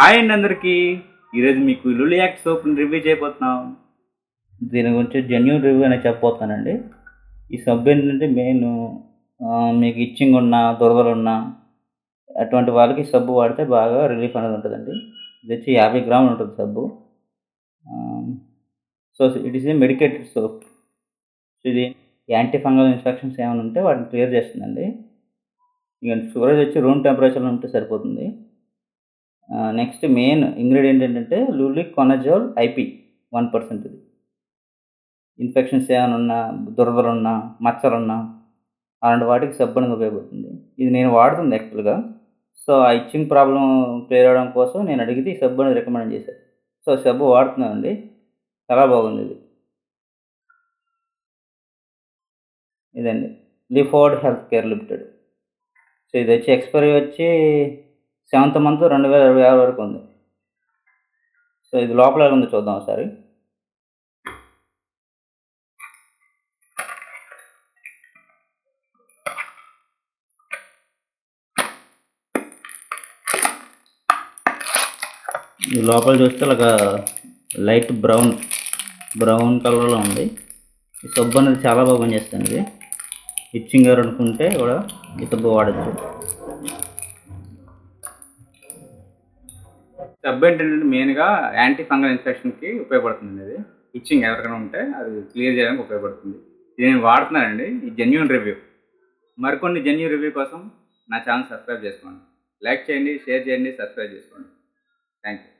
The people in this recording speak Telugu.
హాయ్ అండి అందరికీ. ఈరోజు మీకు లులియాక్ సోప్ని రివ్యూ చేయబోతున్నాం. దీని గురించి జెన్యున్ రివ్యూ అనేది చెప్పబోతున్నానండి. ఈ సబ్బు ఏంటంటే మెయిన్ మీకు ఇచ్చింగ్ ఉన్న దురదలు ఉన్నా అటువంటి వాళ్ళకి సబ్బు వాడితే బాగా రిలీఫ్ అనేది ఉంటుందండి. ఇది వచ్చి యాభై గ్రాములు ఉంటుంది సబ్బు. So it is a medicated soap. So ఇది యాంటీ ఫంగల్ ఇన్ఫెక్షన్స్ ఏమైనా ఉంటే వాటిని క్లియర్ చేస్తుందండి. ఇక స్టోరేజ్ వచ్చి రూమ్ టెంపరేచర్లో ఉంటే సరిపోతుంది. నెక్స్ట్ మెయిన్ ఇంగ్రీడియంట్ ఏంటంటే luliconazole IP one percent ఇది. ఇన్ఫెక్షన్స్ ఏమైనా ఉన్నా దురదలున్నా అలాంటి వాటికి సబ్బు అనేది ఉపయోగపడుతుంది. ఇది నేను వాడుతుంది యాక్చువల్గా సో ఆ ఇచ్చింగ్ ప్రాబ్లం క్లియర్ అవడం కోసం నేను అడిగితే ఈ సబ్బు అనేది రికమెండ్ చేశాను సో సబ్బు వాడుతున్నానండి. చాలా బాగుంది ఇది. ఇదండి. Leeford health care limited so ఇది వచ్చి ఎక్స్పైరీ వచ్చి సెవెంత్ మంత్ రెండు వేల ఇరవై ఆరు వరకు ఉంది. సో ఇది లోపల ఉంది చూద్దాం ఒకసారి. ఈ లోపల చూస్తే ఒక లైట్ బ్రౌన్ బ్రౌన్ కలర్లో ఉంది. ఈ సబ్బు అనేది చాలా బాగా పనిచేస్తుంది. ఇచ్చింగ్ గారు అనుకుంటే కూడా ఈ సబ్బు వాడచ్చు. సబ్ ఏంటంటే మెయిన్గా యాంటీ ఫంగల్ ఇన్ఫెక్షన్కి ఉపయోగపడుతుంది ఇది. ఇచ్చింగ్ ఎవరికైనా ఉంటే అది క్లియర్ చేయడానికి ఉపయోగపడుతుంది. ఇది నేను వాడుతున్నానండి. ఈ జెన్యున్ రివ్యూ. మరికొన్ని జెన్యున్ రివ్యూ కోసం నా ఛానల్ సబ్స్క్రైబ్ చేసుకోండి. లైక్ చేయండి షేర్ చేయండి సబ్స్క్రైబ్ చేసుకోండి. Thank you